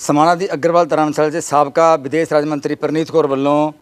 ਸਮਾਣਾ ਦੀ ਅਗਰਵਾਲ ਧਰਮਸ਼ਾਲਾ 'ਚ ਸਾਬਕਾ ਵਿਦੇਸ਼ ਰਾਜ ਮੰਤਰੀ ਪ੍ਰਨੀਤ ਕੌਰ ਵੱਲੋਂ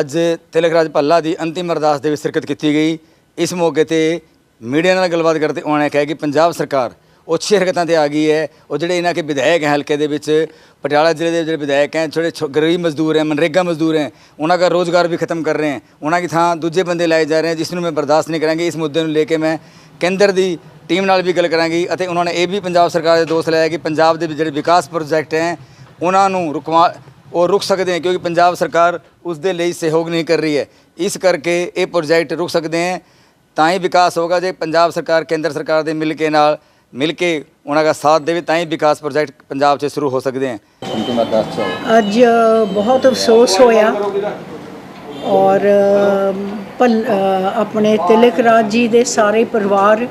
ਅੱਜ ਤਿਲਕ ਰਾਜ ਭੱਲਾ ਦੀ ਅੰਤਿਮ ਅਰਦਾਸ ਦੇ ਵਿੱਚ ਸ਼ਿਰਕਤ ਕੀਤੀ ਗਈ। ਇਸ ਮੌਕੇ ਤੇ ਮੀਡੀਆ ਨਾਲ ਗੱਲਬਾਤ ਕਰਦੇ ਉਹਨਾਂ ਨੇ ਕਿਹਾ ਕਿ ਪੰਜਾਬ ਸਰਕਾਰ ਉੱਚੀ ਹਰਕਤਾਂ ਤੇ ਆ ਗਈ ਹੈ। ਉਹ ਜਿਹੜੇ ਇਹਨਾਂ ਕੇ ਵਿਧਾਇਕ ਹੈ ਹਲਕੇ ਦੇ ਵਿੱਚ, ਪਟਿਆਲਾ ਜ਼ਿਲ੍ਹੇ ਦੇ ਜਿਹੜੇ ਵਿਧਾਇਕ ਹੈ, ਜਿਹੜੇ ਛੋ- ਗਰੀਬ ਮਜ਼ਦੂਰ ਹੈ, ਮਨਰੇਗਾ ਮਜ਼ਦੂਰ ਹੈ, ਉਹਨਾਂ ਦਾ ਰੋਜ਼ਗਾਰ ਵੀ ਖਤਮ ਕਰ ਰਹੇ ਹੈ। ਉਹਨਾਂ ਦੀ ਥਾਂ ਦੂਜੇ ਬੰਦੇ ਲਾਏ ਜਾ ਰਹੇ ਹੈ, ਜਿਸ ਨੂੰ ਮੈਂ ਬਰਦਾਸ਼ਤ ਨਹੀਂ ਕਰਾਂਗੀ। ਇਸ ਮੁੱਦੇ ਨੂੰ ਲੈ ਕੇ ਮੈਂ ਕੇਂਦਰ ਦੀ ਟੀਮ ਨਾਲ ਵੀ ਗੱਲ ਕਰਾਂਗੀ ਅਤੇ ਉਹਨਾਂ ਨੇ ਇਹ ਵੀ ਪੰਜਾਬ ਸਰਕਾਰ ਦੇ ਦੋਸ਼ ਲਾਇਆ ਕਿ ਪੰਜਾਬ ਦੇ ਜਿਹੜੇ ਵਿਕਾਸ ਪ੍ਰੋਜੈਕਟ ਹੈ ਉਹਨਾਂ ਨੂੰ ਰੁਕਵਾ ਉਹ ਰੁਕ ਸਕਦੇ ਹੈ ਕਿਉਂਕਿ ਪੰਜਾਬ ਸਰਕਾਰ ਉਸ ਦੇ ਲਈ ਸਹਿਯੋਗ ਨਹੀਂ ਕਰ ਰਹੀ ਹੈ। ਇਸ ਕਰਕੇ ਇਹ ਪ੍ਰੋਜੈਕਟ ਰੁਕ ਸਕਦੇ ਹੈ ਤਾਂ ਹੀ ਵਿਕਾਸ ਹੋਗਾ ਜੇ ਪੰਜਾਬ ਸਰਕਾਰ ਕੇਂਦਰ ਸਰਕਾਰ ਦੇ ਮਿਲ ਕੇ ਨਾਲ ਮਿਲ ਕੇ ਉਹਨਾਂ ਦਾ ਸਾਥ ਦੇਵੇ ਤਾਂ ਹੀ ਵਿਕਾਸ ਪ੍ਰੋਜੈਕਟ ਪੰਜਾਬ 'ਚ ਸ਼ੁਰੂ ਹੋ ਸਕਦੇ ਹੈ। ਅੱਜ ਬਹੁਤ ਅਫਸੋਸ ਹੋਇਆ ਔਰ ਆਪਣੇ ਤਿਲਕ ਰਾਜ ਜੀ ਦੇ ਸਾਰੇ ਪਰਿਵਾਰ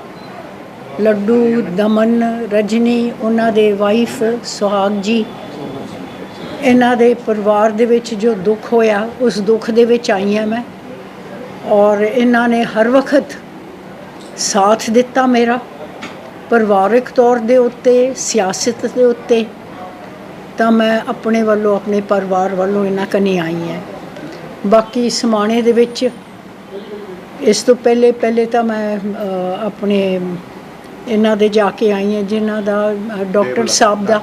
ਲੱਡੂ, ਦਮਨ, ਰਜਨੀ, ਉਹਨਾਂ ਦੇ ਵਾਈਫ ਸੁਹਾਗ ਜੀ। ਇਹਨਾਂ ਦੇ ਪਰਿਵਾਰ ਦੇ ਵਿੱਚ ਜੋ ਦੁੱਖ ਹੋਇਆ, ਉਸ ਦੁੱਖ ਦੇ ਵਿੱਚ ਆਈ ਹਾਂ ਮੈਂ। ਔਰ ਇਹਨਾਂ ਨੇ ਹਰ ਵਕਤ ਸਾਥ ਦਿੱਤਾ ਮੇਰਾ, ਪਰਿਵਾਰਕ ਤੌਰ ਦੇ ਉੱਤੇ, ਸਿਆਸਤ ਦੇ ਉੱਤੇ। ਤਾਂ ਮੈਂ ਆਪਣੇ ਵੱਲੋਂ, ਆਪਣੇ ਪਰਿਵਾਰ ਵੱਲੋਂ ਇਹਨਾਂ ਕਨੀ ਆਈ ਹਾਂ। ਬਾਕੀ ਸਮਾਣੇ ਦੇ ਵਿੱਚ, ਇਸ ਤੋਂ ਪਹਿਲੇ ਪਹਿਲੇ ਤਾਂ ਮੈਂ ਆਪਣੇ ਇਹਨਾਂ ਦੇ ਜਾ ਕੇ ਆਈ ਹਾਂ ਜਿਨ੍ਹਾਂ ਦਾ ਡਾਕਟਰ ਸਾਹਿਬ ਦਾ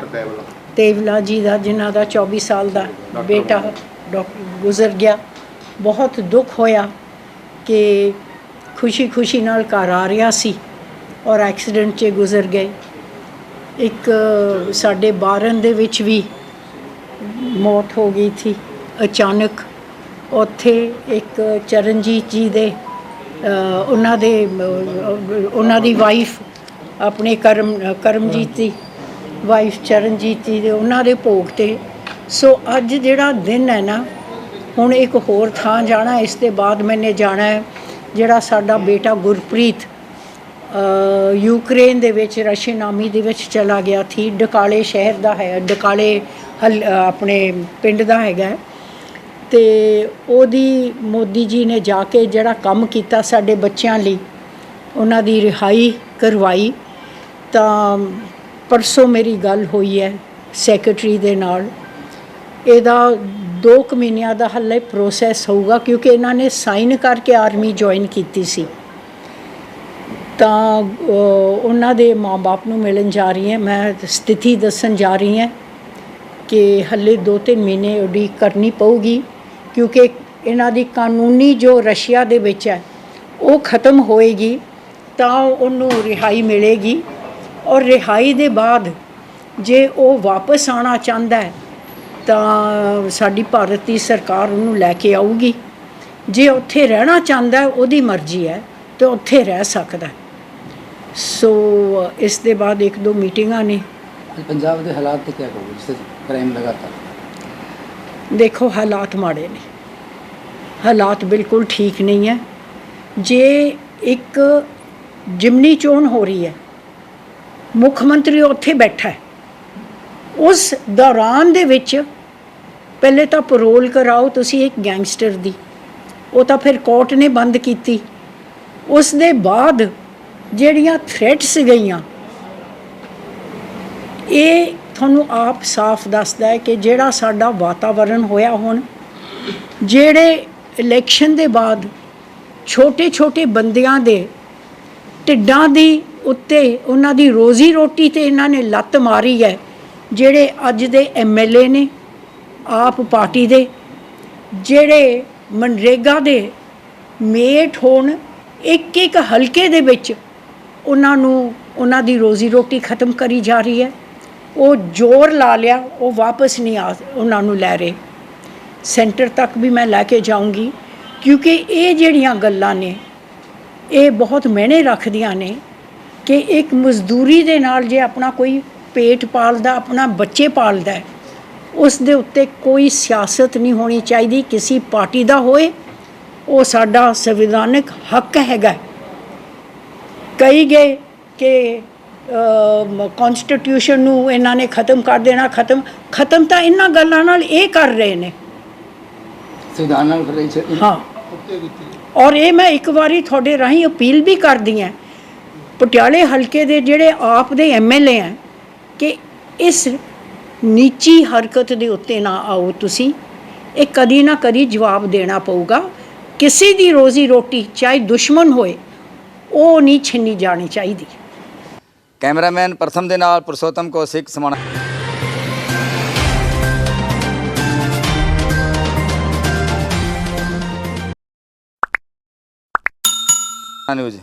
ਤੇਵਲਾ ਜੀ ਦਾ ਜਿਨ੍ਹਾਂ ਦਾ 24 ਸਾਲ ਦਾ ਬੇਟਾ ਡਾਕਟਰ ਗੁਜ਼ਰ ਗਿਆ। ਬਹੁਤ ਦੁੱਖ ਹੋਇਆ ਕਿ ਖੁਸ਼ੀ-ਖੁਸ਼ੀ ਨਾਲ ਘਰ ਆ ਰਿਹਾ ਸੀ ਔਰ ਐਕਸੀਡੈਂਟ 'ਚ ਗੁਜ਼ਰ ਗਏ। ਇੱਕ ਸਾਡੇ ਬਾਰਨ ਦੇ ਵਿੱਚ ਵੀ ਮੌਤ ਹੋ ਗਈ ਥੀ ਅਚਾਨਕ। ਉੱਥੇ ਇੱਕ ਚਰਨਜੀਤ ਜੀ ਦੇ ਉਹਨਾਂ ਦੇ ਉਹਨਾਂ ਦੀ ਵਾਈਫ ਆਪਣੇ ਕਰਮ, ਕਰਮਜੀਤ ਦੀ ਵਾਈਫ ਚਰਨਜੀਤ ਜੀ ਦੇ ਉਹਨਾਂ ਦੇ ਭੋਗ ਤੇ। ਸੋ ਅੱਜ ਜਿਹੜਾ ਦਿਨ ਹੈ ਨਾ, ਹੁਣ ਇੱਕ ਹੋਰ ਥਾਂ ਜਾਣਾ, ਇਸ ਦੇ ਬਾਅਦ ਮੈਨੇ ਜਾਣਾ ਹੈ, ਜਿਹੜਾ ਸਾਡਾ ਬੇਟਾ ਗੁਰਪ੍ਰੀਤ ਯੂਕਰੇਨ ਦੇ ਵਿੱਚ ਰਸ਼ੀਅਨ ਆਰਮੀ ਦੇ ਵਿੱਚ ਚਲਾ ਗਿਆ ਸੀ। ਡਕਾਲੇ ਸ਼ਹਿਰ ਦਾ ਹੈ, ਡਕਾਲੇ ਹਲ- ਆਪਣੇ ਪਿੰਡ ਦਾ ਹੈਗਾ ਹੈ। ਤੇ ਉਹਦੀ ਮੋਦੀ ਜੀ ਨੇ ਜਾ ਕੇ ਜਿਹੜਾ ਕੰਮ ਕੀਤਾ ਸਾਡੇ ਬੱਚਿਆਂ ਲਈ, ਉਹਨਾਂ ਦੀ ਰਿਹਾਈ ਕਰਵਾਈ। ਤਾਂ ਪਰਸੋਂ ਮੇਰੀ ਗੱਲ ਹੋਈ ਹੈ ਸੈਕਟਰੀ ਦੇ ਨਾਲ। ਇਹਦਾ 2 ਕੁ ਮਹੀਨਿਆਂ ਦਾ ਹੱਲੇ ਪ੍ਰੋਸੈਸ ਹੋਊਗਾ ਕਿਉਂਕਿ ਇਹਨਾਂ ਨੇ ਸਾਈਨ ਕਰਕੇ ਆਰਮੀ ਜੁਆਇਨ ਕੀਤੀ ਸੀ। ਤਾਂ ਉਹਨਾਂ ਦੇ ਮਾਪੇ ਨੂੰ ਮਿਲਣ ਜਾ ਰਹੀ ਹਾਂ। ਮੈਂ ਸਥਿਤੀ ਦੱਸਣ ਜਾ ਰਹੀ ਹਾਂ ਕਿ ਹੱਲੇ 2-3 ਮਹੀਨੇ ਉਹਦੀ ਕਰਨੀ ਪਊਗੀ ਕਿਉਂਕਿ ਇਹਨਾਂ ਦੀ ਕਾਨੂੰਨੀ ਜੋ ਰਸ਼ੀਆ ਦੇ ਵਿੱਚ ਹੈ, ਉਹ ਖਤਮ ਹੋਏਗੀ ਤਾਂ ਉਹਨੂੰ ਰਿਹਾਈ ਮਿਲੇਗੀ। ਔਰ ਰਿਹਾਈ ਦੇ ਬਾਅਦ ਜੇ ਉਹ ਵਾਪਸ ਆਣਾ ਚਾਹੁੰਦਾ ਹੈ ਤਾਂ ਸਾਡੀ ਭਾਰਤ ਦੀ ਸਰਕਾਰ ਉਹਨੂੰ ਲੈ ਕੇ ਆਊਗੀ। ਜੇ ਉੱਥੇ ਰਹਿਣਾ ਚਾਹੁੰਦਾ ਹੈ, ਉਹਦੀ ਮਰਜ਼ੀ ਹੈ ਤੇ ਉੱਥੇ ਰਹਿ ਸਕਦਾ। ਸੋ ਇਸ ਦੇ ਬਾਅਦ ਇੱਕ ਦੋ ਮੀਟਿੰਗਾਂ ਨੇ। ਪੰਜਾਬ ਦੇ ਹਾਲਾਤ ਤੇ ਕੀ ਕਹੋਗੇ? ਜਿਸ ਕ੍ਰਾਈਮ ਲਗਾਤਾਰ। ਦੇਖੋ ਹਾਲਾਤ ਮਾੜੇ ਨੇ। ਹਾਲਾਤ ਬਿਲਕੁਲ ਠੀਕ ਨਹੀਂ ਹੈ। ਜੇ ਇੱਕ ਜਿਮਨੀ ਚੋਣ ਹੋ ਰਹੀ ਹੈ ਮੁੱਖ ਮੰਤਰੀ ਉੱਥੇ ਬੈਠਾ ਹੈ। ਉਸ ਦੌਰਾਨ ਦੇ ਵਿੱਚ ਪਹਿਲੇ ਤਾਂ ਪਰੋਲ ਕਰਾਓ, ਤੁਸੀਂ ਇੱਕ ਗੈਂਗਸਟਰ ਦੀ। ਉਹ ਤਾਂ ਫਿਰ ਕੋਰਟ ਨੇ ਬੰਦ ਕੀਤੀ। ਉਸ ਦੇ ਬਾਅਦ ਜਿਹੜੀਆਂ ਥ੍ਰੈਟਸ ਗਈਆਂ, ਇਹ ਤੁਹਾਨੂੰ ਆਪ ਸਾਫ਼ ਦੱਸਦਾ ਹੈ ਕਿ ਜਿਹੜਾ ਸਾਡਾ ਵਾਤਾਵਰਣ ਹੋਇਆ ਹੁਣ, ਜਿਹੜੇ ਇਲੈਕਸ਼ਨ ਦੇ ਬਾਅਦ ਛੋਟੇ ਛੋਟੇ ਬੰਦਿਆਂ ਦੇ ਢਿੱਡਾਂ ਦੀ ਉੱਤੇ ਉਹਨਾਂ ਦੀ ਰੋਜ਼ੀ ਰੋਟੀ ਤੇ ਇਹਨਾਂ ਨੇ ਲੱਤ ਮਾਰੀ ਹੈ, ਜਿਹੜੇ ਅੱਜ ਦੇ ਐਮਐਲਏ ਨੇ, ਆਪ ਪਾਰਟੀ ਦੇ, ਜਿਹੜੇ ਮਨਰੇਗਾ ਦੇ ਮੇਟ ਹੋਣ ਇੱਕ ਇੱਕ ਹਲਕੇ ਦੇ ਵਿੱਚ ਉਹਨਾਂ ਨੂੰ ਉਹਨਾਂ ਦੀ ਰੋਜ਼ੀ ਰੋਟੀ ਖਤਮ ਕਰੀ ਜਾ ਰਹੀ ਹੈ। ਉਹ ਜ਼ੋਰ ਲਾ ਲਿਆ, ਉਹ ਵਾਪਸ ਨਹੀਂ ਆ, ਉਹਨਾਂ ਨੂੰ ਲੈ ਰਹੇ। ਸੈਂਟਰ ਤੱਕ ਵੀ ਮੈਂ ਲੈ ਕੇ ਜਾਊਂਗੀ, ਕਿਉਂਕਿ ਇਹ ਜਿਹੜੀਆਂ ਗੱਲਾਂ ਨੇ, ਇਹ ਬਹੁਤ ਮਹਿਣੇ ਰੱਖਦੀਆਂ ਨੇ। ਕਿ ਇੱਕ ਮਜ਼ਦੂਰੀ ਦੇ ਨਾਲ ਜੇ ਆਪਣਾ ਕੋਈ ਪੇਟ ਪਾਲਦਾ ਆਪਣਾ ਬੱਚੇ ਪਾਲਦਾ ਉਸ ਦੇ ਉੱਤੇ ਕੋਈ ਸਿਆਸਤ ਨਹੀਂ ਹੋਣੀ ਚਾਹੀਦੀ ਕਿਸੇ ਪਾਰਟੀ ਦਾ ਹੋਏ ਉਹ ਸਾਡਾ ਸੰਵਿਧਾਨਕ ਹੱਕ ਹੈਗਾ ਕਹੀ ਗਏ ਕਿ ਕਨਸਟੀਟਿਊਸ਼ਨ ਨੂੰ ਇਹਨਾਂ ਨੇ ਖਤਮ ਕਰ ਦੇਣਾ ਖਤਮ ਖਤਮ ਤਾਂ ਇਹਨਾਂ ਗੱਲਾਂ ਨਾਲ ਇਹ ਕਰ ਰਹੇ ਨੇ। ਸੰਵਿਧਾਨ ਨਾਲ ਹਾਂ। ਔਰ ਇਹ ਮੈਂ ਇੱਕ ਵਾਰੀ ਤੁਹਾਡੇ ਰਾਹੀਂ ਅਪੀਲ ਵੀ ਕਰਦੀ ਹਾਂ ਪਟਿਆਲੇ ਹਲਕੇ ਦੇ ਜਿਹੜੇ ਆਪ ਦੇ ਐਮਐਲਏ ਆ, ਕਿ ਇਸ ਨੀਚੀ ਹਰਕਤ ਦੇ ਉੱਤੇ ਨਾ ਆਓ ਤੁਸੀਂ। ਇਹ ਕਦੀ ਨਾ ਕਦੀ ਜਵਾਬ ਦੇਣਾ ਪਊਗਾ। ਕਿਸੇ ਦੀ ਰੋਜ਼ੀ ਰੋਟੀ ਚਾਹੇ ਦੁਸ਼ਮਣ ਹੋਏ, ਉਹ ਨਹੀਂ ਛਿੰਨੀ ਜਾਣੀ ਚਾਹੀਦੀ। ਕੈਮਰਾਮੈਨ ਪ੍ਰਥਮ ਦੇ ਨਾਲ ਪੁਰਸ਼ੋਤਮ ਕੌਸ਼ਿਕ ਸਮਾਣਾ ਨਿਊਜ਼